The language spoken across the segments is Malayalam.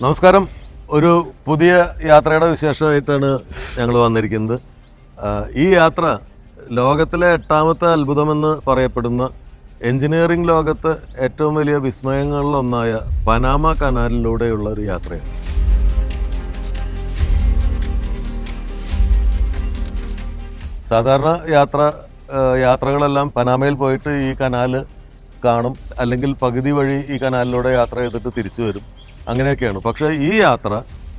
നമസ്കാരം. ഒരു പുതിയ യാത്രയുടെ വിശേഷമായിട്ടാണ് ഞങ്ങൾ വന്നിരിക്കുന്നത്. ഈ യാത്ര ലോകത്തിലെ എട്ടാമത്തെ അത്ഭുതമെന്ന് പറയപ്പെടുന്ന എഞ്ചിനീയറിംഗ് ലോകത്ത് ഏറ്റവും വലിയ വിസ്മയങ്ങളിലൊന്നായ പനാമ കനാലിലൂടെയുള്ള ഒരു യാത്രയാണ്. സാധാരണ യാത്ര യാത്രകളെല്ലാം പനാമയിൽ പോയിട്ട് ഈ കനാല് കാണും. അല്ലെങ്കിൽ പകുതി വഴി ഈ കനാലിലൂടെ യാത്ര ചെയ്തിട്ട് തിരിച്ചു വരും. അങ്ങനെയൊക്കെയാണ്. പക്ഷേ ഈ യാത്ര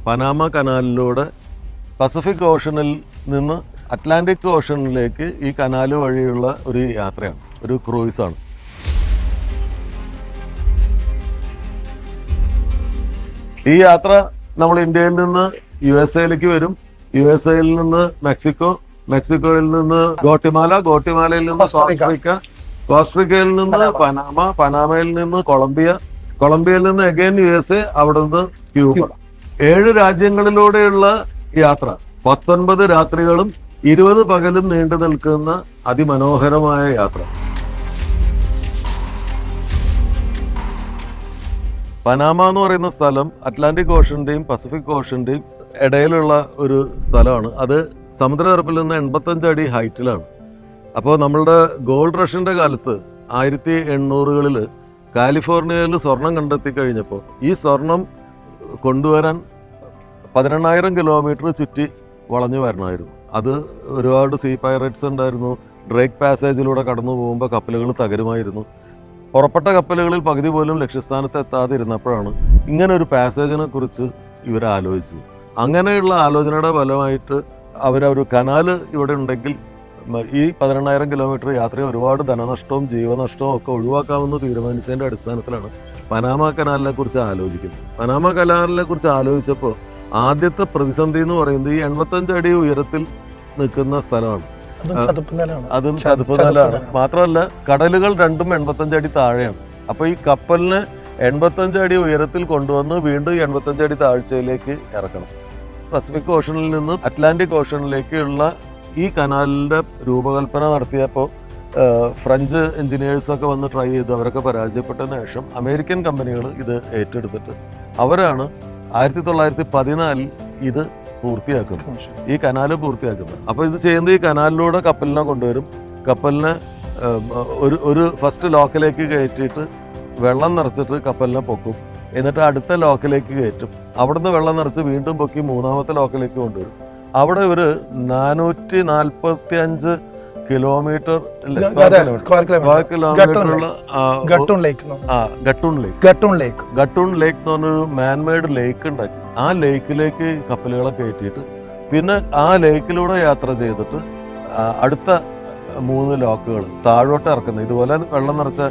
പനാമ കനാലിലൂടെ പസഫിക് ഓഷനിൽ നിന്ന് അറ്റ്ലാന്റിക് ഓഷനിലേക്ക് ഈ കനാൽ വഴിയുള്ള ഒരു യാത്രയാണ് ഒരു ക്രൂയിസാണ്. ഈ യാത്ര നമ്മൾ ഇന്ത്യയിൽ നിന്ന് യു എസ് എയിലേക്ക് വരും. യു എസ് എയിൽ നിന്ന് മെക്സിക്കോ മെക്സിക്കോയിൽ നിന്ന് ഗോട്ടിമാല ഗോട്ടിമാലയിൽ നിന്ന് കോസ്റ്ററിക്ക കോസ്റ്ററിക്കയിൽ നിന്ന് പനാമ പനാമയിൽ നിന്ന് കൊളംബിയ കൊളംബിയയിൽ നിന്ന് അഗൈൻ യു എസ് എ അവിടെ നിന്ന് ക്യൂബ. ഏഴ് രാജ്യങ്ങളിലൂടെയുള്ള യാത്ര പത്തൊൻപത് രാത്രികളും ഇരുപത് പകലും നീണ്ടു നിൽക്കുന്ന അതിമനോഹരമായ യാത്ര. പനാമ എന്ന് പറയുന്ന സ്ഥലം അറ്റ്ലാന്റിക് ഓഷന്റെയും പസഫിക് ഓഷന്റെയും ഇടയിലുള്ള ഒരു സ്ഥലമാണ്. അത് സമുദ്രനിരപ്പിൽ നിന്ന് എൺപത്തഞ്ച് അടി ഹൈറ്റിലാണ്. അപ്പോൾ നമ്മളുടെ ഗോൾഡ് റഷിന്റെ കാലത്ത് ആയിരത്തി എണ്ണൂറുകളിൽ കാലിഫോർണിയയിൽ സ്വർണം കണ്ടെത്തി കഴിഞ്ഞപ്പോൾ ഈ സ്വർണം കൊണ്ടുവരാൻ പതിനെണ്ണായിരം കിലോമീറ്റർ ചുറ്റി വളഞ്ഞു വരണമായിരുന്നു. അത് ഒരുപാട് സീ പൈററ്റ്സ് ഉണ്ടായിരുന്നു. ഡ്രേക്ക് പാസേജിലൂടെ കടന്നു പോകുമ്പോൾ കപ്പലുകൾ തകരുമായിരുന്നു. പുറപ്പെട്ട കപ്പലുകളിൽ പകുതി പോലും ലക്ഷ്യസ്ഥാനത്ത് എത്താതെ ഇരുന്നപ്പോഴാണ് ഇങ്ങനെ ഒരു പാസേജിനെ കുറിച്ച് ഇവർ ആലോചിച്ചു അങ്ങനെയുള്ള ആലോചനയുടെ ഫലമായിട്ട് അവരൊരു കനാല് ഇവിടെ ഉണ്ടെങ്കിൽ ഈ പതിനെണ്ണായിരം കിലോമീറ്റർ യാത്ര ഒരുപാട് ധനനഷ്ടവും ജീവനഷ്ടവും ഒക്കെ ഒഴിവാക്കാമെന്ന് തീരുമാനിച്ചതിന്റെ അടിസ്ഥാനത്തിലാണ് പനാമ കനാലിനെ കുറിച്ച് ആലോചിക്കുന്നത്. പനാമ കനാലിനെ കുറിച്ച് ആലോചിച്ചപ്പോൾ ആദ്യത്തെ പ്രതിസന്ധി എന്ന് പറയുന്നത് ഈ എൺപത്തഞ്ച് അടി ഉയരത്തിൽ നിൽക്കുന്ന സ്ഥലമാണ്. അതും ചതുപ്പ് നിലമാണ്. മാത്രമല്ല കടലുകൾ രണ്ടും എൺപത്തഞ്ച് അടി താഴെയാണ്. അപ്പൊ ഈ കപ്പലിന് എൺപത്തഞ്ച് അടി ഉയരത്തിൽ കൊണ്ടുവന്ന് വീണ്ടും എൺപത്തഞ്ച് അടി താഴ്ചയിലേക്ക് ഇറക്കണം. പസഫിക് ഓഷനിൽ നിന്ന് അറ്റ്ലാന്റിക് ഓഷനിലേക്കുള്ള ഈ കനാലിന്റെ രൂപകൽപ്പന നടത്തിയപ്പോൾ ഫ്രഞ്ച് എഞ്ചിനീയേഴ്സ് ഒക്കെ വന്ന് ട്രൈ ചെയ്ത്. അവരൊക്കെ പരാജയപ്പെട്ടതിന് ശേഷം അമേരിക്കൻ കമ്പനികൾ ഇത് ഏറ്റെടുത്തിട്ട് അവരാണ് ആയിരത്തി തൊള്ളായിരത്തി പതിനാലിൽ ഇത് പൂർത്തിയാക്കുന്നത്. ഈ കനാൽ പൂർത്തിയാക്കുന്നത്. അപ്പോൾ ഇത് ചെയ്യുന്നത് ഈ കനാലിലൂടെ കപ്പലിനെ കൊണ്ടുവരും. കപ്പലിനെ ഒരു ഒരു ഫസ്റ്റ് ലോക്കിലേക്ക് കയറ്റിയിട്ട് വെള്ളം നിറച്ചിട്ട് കപ്പലിനെ പൊക്കും. എന്നിട്ട് അടുത്ത ലോക്കിലേക്ക് കയറ്റും. അവിടുന്ന് വെള്ളം നിറച്ച് വീണ്ടും പൊക്കി മൂന്നാമത്തെ ലോക്കിലേക്ക് കൊണ്ടുവരും. അവിടെ ഒരു നാനൂറ്റി നാൽപ്പത്തി അഞ്ച് കിലോമീറ്റർ ഗട്ടൂൺ ലേക്ക് ഗട്ടൂൺ ലേക്ക് എന്ന് പറഞ്ഞൊരു മാൻമെയ്ഡ് ലേക്ക് ഉണ്ടാക്കി. ആ ലേക്കിലേക്ക് കപ്പലുകളെ കയറ്റിയിട്ട് പിന്നെ ആ ലേക്കിലൂടെ യാത്ര ചെയ്തിട്ട് അടുത്ത മൂന്ന് ലോക്കുകൾ താഴോട്ട് ഇറക്കുന്നത് ഇതുപോലെ വെള്ളം നിറച്ച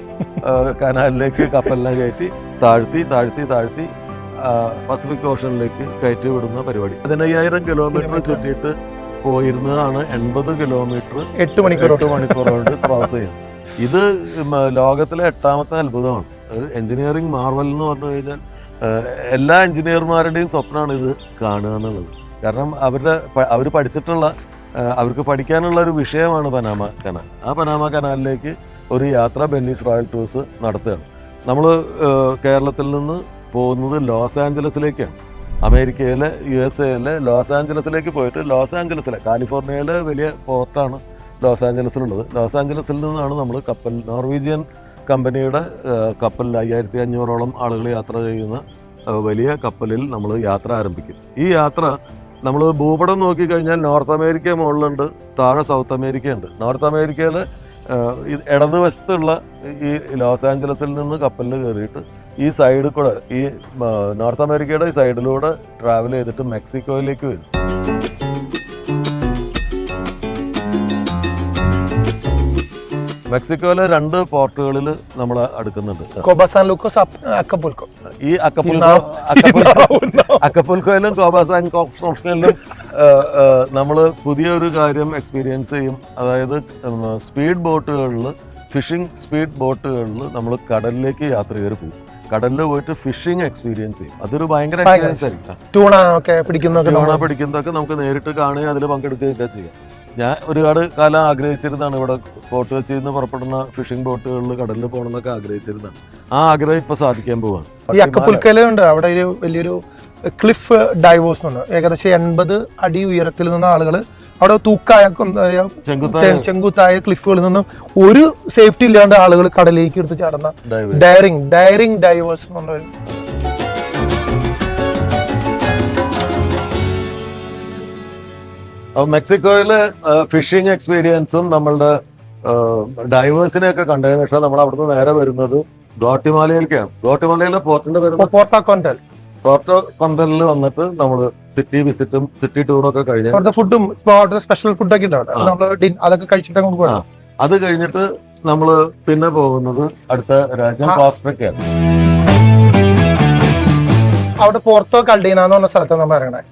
കനാലിലേക്ക് കപ്പലിനെ കയറ്റി താഴ്ത്തി താഴ്ത്തി താഴ്ത്തി പസഫിക് ഓഷനിലേക്ക് കയറ്റി വിടുന്ന പരിപാടി. പതിനയ്യായിരം കിലോമീറ്റർ ചുറ്റിയിട്ട് പോയിരുന്നതാണ് എൺപത് കിലോമീറ്റർ എട്ട് മണിക്കൂർ എട്ട് മണിക്കൂർ ക്രോസ് ചെയ്യുന്നത്. ഇത് ലോകത്തിലെ എട്ടാമത്തെ അത്ഭുതമാണ്. ഒരു എഞ്ചിനീയറിംഗ് മാർവൽ എന്ന് പറഞ്ഞു കഴിഞ്ഞാൽ എല്ലാ എഞ്ചിനീയർമാരുടെയും സ്വപ്നമാണ് ഇത് കാണുക എന്നുള്ളത്. കാരണം അവരുടെ അവർ പഠിച്ചിട്ടുള്ള അവർക്ക് പഠിക്കാനുള്ള ഒരു വിഷയമാണ് പനാമ കനാൽ ആ പനാമ കനാലിലേക്ക് ഒരു യാത്ര ബെന്നീസ് റോയൽ ടൂർസ് നടത്തുകയാണ്. നമ്മൾ കേരളത്തിൽ നിന്ന് പോകുന്നത് ലോസ് ആഞ്ചലസിലേക്കാണ് അമേരിക്കയിലെ യു എസ് എയിലെ ലോസ് ആഞ്ചലസിലേക്ക് പോയിട്ട് ലോസ് ആഞ്ചലസിലെ കാലിഫോർണിയയിലെ വലിയ പോർട്ടാണ് ലോസ് ആഞ്ചലസിലുള്ളത്. ലോസ് ആഞ്ചലസിൽ നിന്നാണ് നമ്മൾ കപ്പൽ നോർവീജിയൻ കമ്പനിയുടെ കപ്പലിൽ അയ്യായിരത്തി അഞ്ഞൂറോളം ആളുകൾ യാത്ര ചെയ്യുന്ന വലിയ കപ്പലിൽ നമ്മൾ യാത്ര ആരംഭിക്കും. ഈ യാത്ര നമ്മൾ ഭൂപടം നോക്കിക്കഴിഞ്ഞാൽ നോർത്ത് അമേരിക്ക മുകളിലുണ്ട് താഴെ സൗത്ത് അമേരിക്ക ഉണ്ട് നോർത്ത് അമേരിക്കയിൽ ഇടതുവശത്തുള്ള ഈ ലോസ് ആഞ്ചലസിൽ നിന്ന് കപ്പലിൽ കയറിയിട്ട് ഈ സൈഡിൽ കൂടെ ഈ നോർത്ത് അമേരിക്കയുടെ ഈ സൈഡിലൂടെ ട്രാവൽ ചെയ്തിട്ട് മെക്സിക്കോയിലേക്ക് വരും. മെക്സിക്കോയിലെ രണ്ട് പോർട്ടുകളിൽ നമ്മൾ അടുക്കുന്നുണ്ട്. ഈ അക്കപ്പുൽക്കോ അക്കപ്പുൽക്കോ അക്കപ്പുൽക്കോയിലും കോബാസാങ് ഓപ്ഷനിലും നമ്മൾ പുതിയൊരു കാര്യം എക്സ്പീരിയൻസ് ചെയ്യും. അതായത് സ്പീഡ് ബോട്ടുകളിൽ ഫിഷിംഗ് സ്പീഡ് ബോട്ടുകളിൽ നമ്മൾ കടലിലേക്ക് യാത്ര കയറി പോകും. കടലിൽ പോയിട്ട് ഫിഷിംഗ് എക്സ്പീരിയൻസ് ചെയ്യും. അതൊരു ഭയങ്കര എക്സ്പീരിയൻസ് ആയിരിക്കും. ടൂണ പിടിക്കുന്നതൊക്കെ നമുക്ക് നേരിട്ട് കാണുകയും അതിൽ പങ്കെടുക്കുകയൊക്കെ ചെയ്യാം. ഞാൻ ഒരുപാട് കാലം ആഗ്രഹിച്ചിരുന്നതാണ് ഇവിടെ ബോട്ട് വെച്ചിൽ നിന്ന് പുറപ്പെടുന്ന ഫിഷിംഗ് ബോട്ടുകളിൽ കടലിൽ പോകണം എന്നൊക്കെ ആഗ്രഹിച്ചിരുന്നതാണ്. ആ ആഗ്രഹം ഇപ്പൊ സാധിക്കാൻ പോവാണ്. ഈ അക്കപ്പുൽക്കലുണ്ട് അവിടെ ഒരു വലിയൊരു ക്ലിഫ് ഡൈവേഴ്സ് ഉണ്ട്. ഏകദേശം എൺപത് അടി ഉയരത്തിൽ നിന്ന് ആളുകൾ അവിടെ തൂക്കായ ചെങ്കുത്തായ. ക്ലിഫുകളിൽ നിന്നും ഒരു സേഫ്റ്റി ഇല്ലാണ്ട് ആളുകൾ കടലിലേക്ക് എടുത്ത് ചാടുന്ന ഡയറിങ് ഡയറിങ് ഡൈവേഴ്സ് എന്നുള്ള മെക്സിക്കോയിലെ ഫിഷിംഗ് എക്സ്പീരിയൻസും നമ്മളുടെ ഡൈവേഴ്സിനെ ഒക്കെ കണ്ടതിന് ശേഷം നമ്മൾ അവിടുന്ന് നേരെ വരുന്നത് ഗോട്ടിമാലയിലേക്കാണ്. ഗോട്ടിമാലയിലെ പോർട്ടിന്റെ പേര് പോർട്ടോ കോണ്ടൽ. പോർട്ടോ കൊന്തലിൽ വന്നിട്ട് നമ്മൾ സിറ്റി വിസിറ്റും സിറ്റി ടൂറും ഒക്കെ കഴിഞ്ഞ് അവിടുത്തെ ഫുഡും സ്പെഷ്യൽ ഫുഡൊക്കെ അതൊക്കെ കഴിച്ചിട്ട് അത് കഴിഞ്ഞിട്ട് നമ്മൾ പിന്നെ പോകുന്നത് അടുത്ത രാജ്യം ആ. കോസ്ട്രിക്കയാണ് അവിടെ പോർട്ടോ കൾഡീന എന്ന് പറഞ്ഞ സ്ഥലത്ത് നമ്മൾ ഇറങ്ങണത്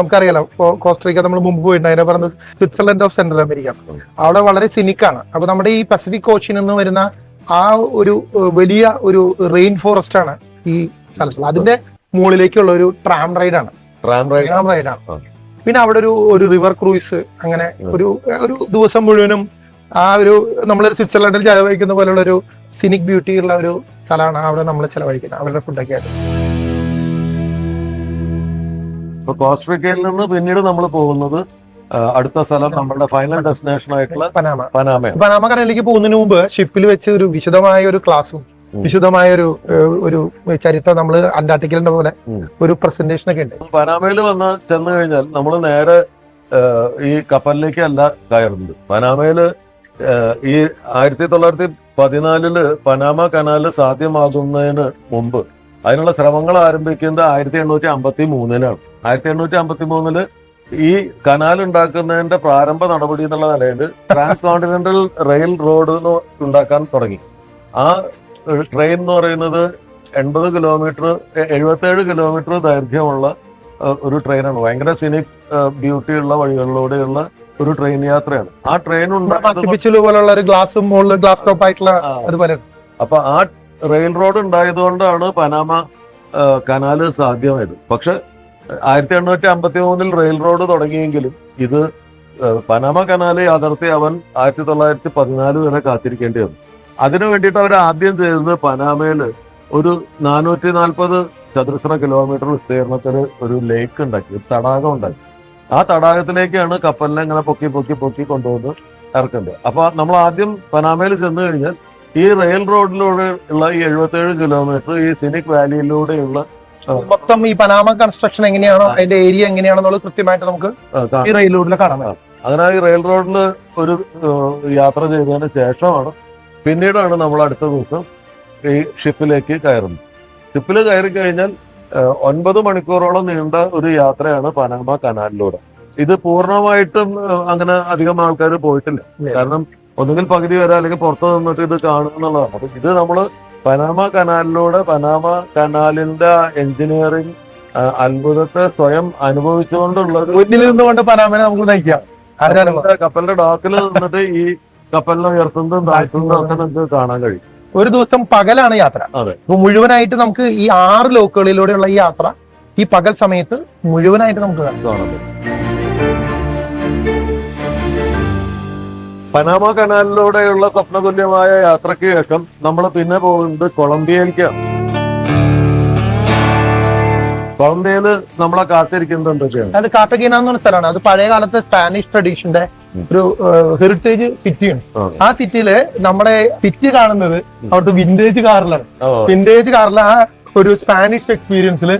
നമുക്കറിയാലോ കോസ്റ്ററിക്ക നമ്മൾ മുമ്പ് പോയിട്ടുണ്ട്. അതിനെ പറഞ്ഞത് സ്വിറ്റ്സർലൻഡ് ഓഫ് സെൻട്രൽ അമേരിക്ക. അവിടെ വളരെ സിനിക്കാണ് അപ്പൊ നമ്മുടെ ഈ പസഫിക് ഓഷ്യനിൽ നിന്ന് വരുന്ന ആ ഒരു വലിയ ഒരു റെയിൻ ഫോറസ്റ്റ് ആണ് ഈ സ്ഥലത്ത് അതിന്റെ മുകളിലേക്കുള്ള ഒരു ട്രാം റൈഡ് ആണ്. ട്രാം റൈഡ് ട്രാം ആണ്. പിന്നെ അവിടെ ഒരു ഒരു റിവർ ക്രൂയിസ് അങ്ങനെ ഒരു ഒരു ദിവസം മുഴുവനും ആ ഒരു നമ്മളൊരു സ്വിറ്റ്സർലൻഡിൽ ചെലവഴിക്കുന്ന പോലുള്ള ഒരു സിനിക് ബ്യൂട്ടി ഉള്ള ഒരു സ്ഥലമാണ് അവിടെ നമ്മൾ ചെലവഴിക്കുന്നത്. അവരുടെ ഫുഡൊക്കെ ആയിട്ട്. ഇപ്പൊ കോസ്ട്രിക്കയിൽ നിന്ന് പിന്നീട് നമ്മൾ പോകുന്നത് അടുത്ത സ്ഥലം നമ്മുടെ ഫൈനൽ ഡെസ്റ്റിനേഷൻ ആയിട്ടുള്ള പനാമ. പനാമ പനാമ കനാലിലേക്ക് പോകുന്നതിന് മുമ്പ് ഷിപ്പിൽ വെച്ച് ഒരു വിശദമായ ഒരു ക്ലാസ്സും. വിശദമായ ഒരു ഒരു ചരിത്രം നമ്മൾ അന്റാർട്ടിക്കലിന്റെ പോലെ ഒരു പ്രസന്റേഷൻ ഒക്കെ ഉണ്ട്. പനാമയിൽ വന്ന് ചെന്ന് കഴിഞ്ഞാൽ നമ്മൾ നേരെ ഈ കപ്പലിലേക്ക് കപ്പലിലേക്കല്ല കയറുന്നത്. പനാമയിൽ ഈ ആയിരത്തി തൊള്ളായിരത്തി പതിനാലിൽ പനാമ കനാല് സാധ്യമാകുന്നതിന് മുമ്പ് അതിനുള്ള ശ്രമങ്ങൾ ആരംഭിക്കുന്നത് ആയിരത്തി എണ്ണൂറ്റി അമ്പത്തി മൂന്നിലാണ് ആയിരത്തി എണ്ണൂറ്റി അമ്പത്തി മൂന്നിൽ ഈ കനാൽ ഉണ്ടാക്കുന്നതിന്റെ പ്രാരംഭ നടപടി എന്നുള്ള നിലയിൽ ട്രാൻസ് കോണ്ടിനെന്റൽ റെയിൽ റോഡ് ഉണ്ടാക്കാൻ തുടങ്ങി. ആ ട്രെയിൻ എന്ന് പറയുന്നത് എൺപത് കിലോമീറ്റർ എഴുപത്തേഴ് കിലോമീറ്റർ ദൈർഘ്യമുള്ള ഒരു ട്രെയിനാണ്. ഭയങ്കര സിനിക് ബ്യൂട്ടിയുള്ള വഴികളിലൂടെയുള്ള ഒരു ട്രെയിൻ യാത്രയാണ്. ആ ട്രെയിൻ ഉണ്ടാക്കി പോലുള്ള ഒരു ഗ്ലാസും ടോപ്പ് ആയിട്ടുള്ള അപ്പൊ ആ റെയിൽ റോഡ് ഉണ്ടായതുകൊണ്ടാണ് പനാമ കനാല് സാധ്യമായത്. പക്ഷെ ആയിരത്തി എണ്ണൂറ്റി അമ്പത്തി മൂന്നിൽ റെയിൽ റോഡ് തുടങ്ങിയെങ്കിലും ഇത് പനാമ കനാല് യാഥാർത്ഥ്യം അവൻ ആയിരത്തി തൊള്ളായിരത്തി പതിനാല് വരെ കാത്തിരിക്കേണ്ടി വന്നു. അതിനു വേണ്ടിയിട്ട് അവർ ആദ്യം ചെയ്തത് പനാമയിൽ ഒരു നാനൂറ്റി നാൽപ്പത് ചതുരശ്ര കിലോമീറ്റർ വിസ്തീർണത്തിൽ ഒരു ലേക്ക് ഉണ്ടാക്കി ഒരു തടാകം ഉണ്ടാക്കി. ആ തടാകത്തിലേക്കാണ് കപ്പലിനെ ഇങ്ങനെ പൊക്കി പൊക്കി പൊക്കി കൊണ്ടുവന്ന് ഇറക്കേണ്ടത്. അപ്പൊ നമ്മൾ ആദ്യം പനാമയിൽ ചെന്ന് കഴിഞ്ഞാൽ ഈ റെയിൽ റോഡിലൂടെ ഉള്ള ഈ എഴുപത്തേഴ് കിലോമീറ്റർ ഈ സിനിക് വാലിയിലൂടെയുള്ള മൊത്തം ഈ പനാമ കൺസ്ട്രക്ഷൻ എങ്ങനെയാണോ അതിന്റെ ഏരിയ എങ്ങനെയാണെന്നുള്ളത് കൃത്യമായിട്ട് നമുക്ക് ഈ റെയിൽ റോഡിൽ കാണാൻ അങ്ങനെ ഈ റെയിൽ റോഡിൽ ഒരു യാത്ര ചെയ്തതിന് ശേഷമാണ് പിന്നീടാണ് നമ്മൾ അടുത്ത ദിവസം ഈ ഷിപ്പിലേക്ക് കയറുന്നത്. ഷിപ്പിൽ കയറി കഴിഞ്ഞാൽ ഒൻപത് മണിക്കൂറോളം നീണ്ട ഒരു യാത്രയാണ് പനാമ കനാലിലൂടെ. ഇത് പൂർണമായിട്ടും അങ്ങനെ അധികം ആൾക്കാർ പോയിട്ടില്ല. കാരണം ഒന്നുകിൽ പകുതി വരെ അല്ലെങ്കിൽ പുറത്ത് നിന്നിട്ട് ഇത് കാണുക എന്നുള്ളതാണ്. അപ്പൊ ഇത് നമ്മൾ പനാമ കനാലിലൂടെ പനാമ കനാലിന്റെ എഞ്ചിനീയറിംഗ് അത്ഭുതത്തെ സ്വയം അനുഭവിച്ചുകൊണ്ടുള്ള മുന്നിൽ നിന്നുകൊണ്ട് പനാമനെ നമുക്ക് നയിക്കാം. കപ്പലിന്റെ- ഡോക്കിൽ നിന്നിട്ട് ഈ കപ്പലിനെ ഉയർത്തുന്നതും താഴ്ത്തുന്നതും ഒക്കെ നമുക്ക് കാണാൻ കഴിയും. ഒരു ദിവസം പകലാണ് യാത്ര. അതെ. അപ്പൊ മുഴുവനായിട്ട് നമുക്ക് ഈ ആറ് ലോക്കുകളിലൂടെയുള്ള ഈ യാത്ര ഈ പകൽ സമയത്ത് മുഴുവനായിട്ട് നമുക്ക് കാണാം. പനാമ കനാലിലൂടെയുള്ള സ്വപ്നതുല്യമായ യാത്രയ്ക്ക് ശേഷം നമ്മൾ പിന്നെ പോകുന്നത് കൊളംബിയയിലേക്കാണ് കൊളംബിയയിൽ നമ്മളെ കാത്തിരിക്കുന്നത് എന്തൊക്കെയാണ്? അത് കാട്ടഗീന എന്ന് പറഞ്ഞ സ്ഥലമാണ്. അത് പഴയ കാലത്തെ സ്പാനിഷ് ട്രഡീഷന്റെ ഒരു ഹെറിറ്റേജ് സിറ്റിയാണ്. ആ. ആ സിറ്റിയിൽ നമ്മുടെ സിറ്റി കാണുന്നത് അവിടുത്തെ വിന്റേജ് കാറിലാണ്. വിന്റേജ് കാറിൽ ആ ഒരു സ്പാനിഷ് എക്സ്പീരിയൻസിൽ.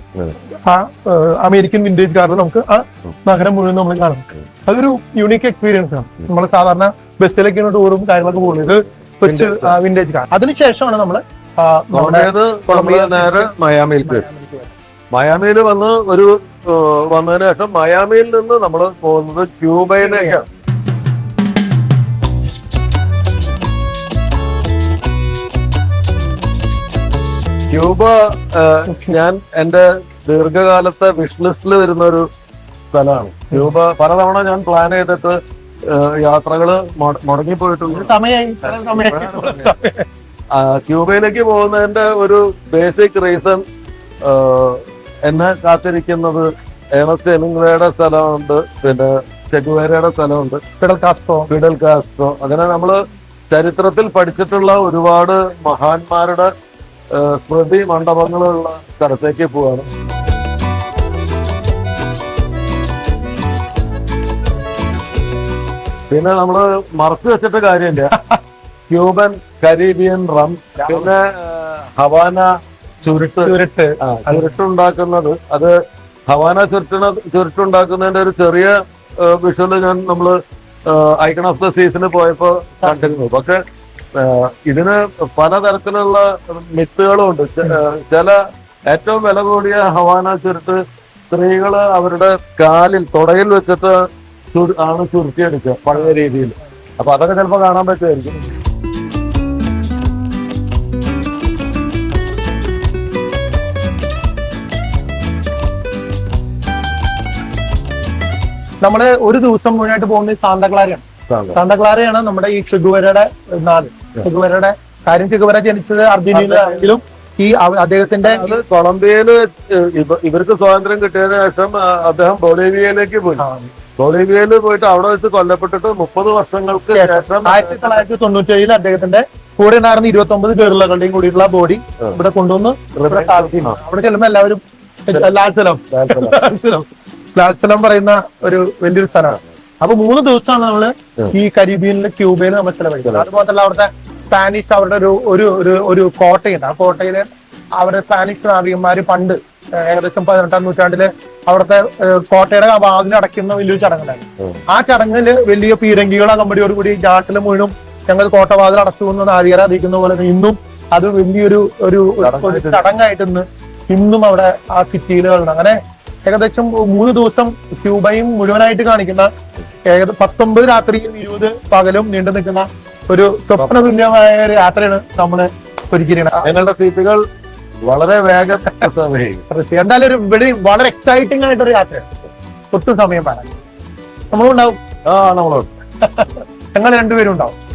ആ അമേരിക്കൻ വിന്റേജ് കാർ നമുക്ക് ആ നഗരം മുഴുവൻ നമ്മൾ കാണാം അതൊരു യുണീക്ക് എക്സ്പീരിയൻസ് ആണ്. നമ്മൾ സാധാരണ ബസ്സിലൊക്കെയാണ് ടൂറും കാര്യങ്ങളൊക്കെ പോകുന്നത്. ഇത് കൊച്ചു വിന്റേജ് കാർ അതിനുശേഷമാണ് നമ്മൾ നേരെ മയാമിയിലേക്ക് മയാമിയിൽ വന്ന് ഒരു വന്നതിന് ശേഷം മയാമിയിൽ നിന്ന് നമ്മൾ പോകുന്നത് ക്യൂബയിലേക്കാണ് ക്യൂബ ഞാൻ എന്റെ ദീർഘകാലത്തെ വിഷ് ലിസ്റ്റിൽ വരുന്ന ഒരു സ്ഥലമാണ്. ക്യൂബ പലതവണ ഞാൻ പ്ലാൻ ചെയ്തിട്ട് യാത്രകൾ മുട- മുടങ്ങിപ്പോയിട്ടുണ്ട്. ക്യൂബയിലേക്ക് പോകുന്നതിന്റെ ഒരു ബേസിക് റീസൺ എന്നെ കാത്തിരിക്കുന്നത് ഏണസ്റ്റ് ഹെമിംഗ്വേയുടെ സ്ഥലമുണ്ട് പിന്നെ ചെഗുവേരയുടെ സ്ഥലമുണ്ട്. Fidel Castro. Fidel Castro. അങ്ങനെ നമ്മൾ ചരിത്രത്തിൽ പഠിച്ചിട്ടുള്ള ഒരുപാട് മഹാന്മാരുടെ സ്മൃതി മണ്ഡപങ്ങളുള്ള സ്ഥലത്തേക്ക് പോവാണ്. പിന്നെ നമ്മൾ മറച്ചു വെച്ചിട്ട് കാര്യമില്ല. ക്യൂബൻ കരീബിയൻ റം പിന്നെ ഹവാന ചുരുട്ട്. ചുരുട്ട്. ചുരുട്ടുണ്ടാക്കുന്നത്. അത് ഹവാന ചുരുട്ടണ ചുരുട്ടുണ്ടാക്കുന്നതിന്റെ ഒരു ചെറിയ വിഷ്വൽ ഞാൻ നമ്മൾ ഐക്കൺ ഓഫ് ദ സീസണിൽ പോയപ്പോ കണ്ടിരുന്നു. പക്ഷെ ഇതിന് പലതരത്തിലുള്ള മിത്തുകളും ഉണ്ട് ചില ഏറ്റവും വില കൂടിയ ഹവാന ചുരുട്ട് സ്ത്രീകൾ അവരുടെ കാലിൽ തുടയിൽ വെച്ചിട്ട് ആണ് ചുരുട്ടിയെടുക്കുക പഴയ രീതിയിൽ. അപ്പൊ അതൊക്കെ ചിലപ്പോ കാണാൻ പറ്റുമായിരിക്കും. നമ്മൾ ഒരു ദിവസം മുഴുവനായിട്ട് പോകുന്ന സാന്തക്ലാരയാണ്. സാന്തക്ലാരയാണ് നമ്മുടെ ഈ ഷിഗുവരയുടെ നാട്. ഷിഗുവരയുടെ കാര്യം ഷിഗുവര ജനിച്ചത് അർജന്റീനയിലാണെങ്കിലും ഈ അദ്ദേഹത്തിന്റെ കൊളംബിയയിൽ ഇവർക്ക് സ്വാതന്ത്ര്യം കിട്ടിയതിനു ശേഷം അദ്ദേഹം ബൊളീവിയയിലേക്ക് പോയി. ബൊളീവിയയിൽ പോയിട്ട് അവിടെ വെച്ച് കൊല്ലപ്പെട്ടിട്ട് മുപ്പത് വർഷങ്ങൾക്ക് ശേഷം ആയിരത്തി തൊള്ളായിരത്തി തൊണ്ണൂറ്റി ഏഴിൽ അദ്ദേഹത്തിന്റെ കൂടെ ഉണ്ടായിരുന്ന ഇരുപത്തി ഒമ്പത് ഗേറുകളുടെയും കൂടിയിട്ടുള്ള ബോഡി ഇവിടെ കൊണ്ടുവന്ന് അവിടെ ചെല്ലുമ്പോ എല്ലാവരും ലാൽസലം. ലാൽസലം. ലാൽസലം. പറയുന്ന ഒരു വലിയൊരു സ്ഥലമാണ്. അപ്പൊ മൂന്ന് ദിവസമാണ് നമ്മൾ ഈ കരീബിയനിലെ ക്യൂബയിൽ നമ്മൾ ചെലവഴിക്കുന്നത്. അതുപോലെ തന്നെ അവിടുത്തെ സ്പാനിഷ് അവരുടെ ഒരു ഒരു ഒരു കോട്ടയുണ്ട്. ആ കോട്ടയിൽ അവരുടെ സ്പാനിഷ് നാവികന്മാർ പണ്ട് ഏകദേശം പതിനെട്ടാം നൂറ്റാണ്ടിൽ അവിടുത്തെ കോട്ടയുടെ വാതിലടയ്ക്കുന്ന വലിയൊരു ചടങ്ങുണ്ടായിരുന്നു. ആ ചടങ്ങിൽ വലിയ പീരങ്കികളെ കമ്പടിയോടുകൂടി നാട്ടിൽ മുഴുവൻ ഞങ്ങൾ കോട്ടവാതിൽ അടച്ചു എന്ന് നാവികരെ അറിയിക്കുന്ന പോലെ ഇന്നും അത് വലിയൊരു ഒരു ചടങ്ങായിട്ട് ചടങ്ങായിട്ട് ഇന്ന് ഇന്നും അവിടെ ആ സിറ്റിയിൽ അങ്ങനെ ഏകദേശം മൂന്ന് ദിവസം ക്യൂബയും മുഴുവനായിട്ട് കാണിക്കുന്ന ഏകദേശം പത്തൊമ്പത് രാത്രിയും ഇരുപത് പകലും നീണ്ടു നിൽക്കുന്ന ഒരു സ്വപ്ന തുല്യമായ ഒരു യാത്രയാണ് നമ്മൾ ഒരുക്കിയിരിക്കുന്നത്. ഞങ്ങളുടെ സീറ്റുകൾ വളരെ വേഗം എന്തായാലും ഒരു വെളി വളരെ എക്സൈറ്റിംഗ് ആയിട്ടൊരു യാത്രയാണ് ഒട്ടും സമയം പറയാൻ നമ്മളുണ്ടാവും ആ നമ്മളും. ഞങ്ങൾ രണ്ടുപേരും ഉണ്ടാവും.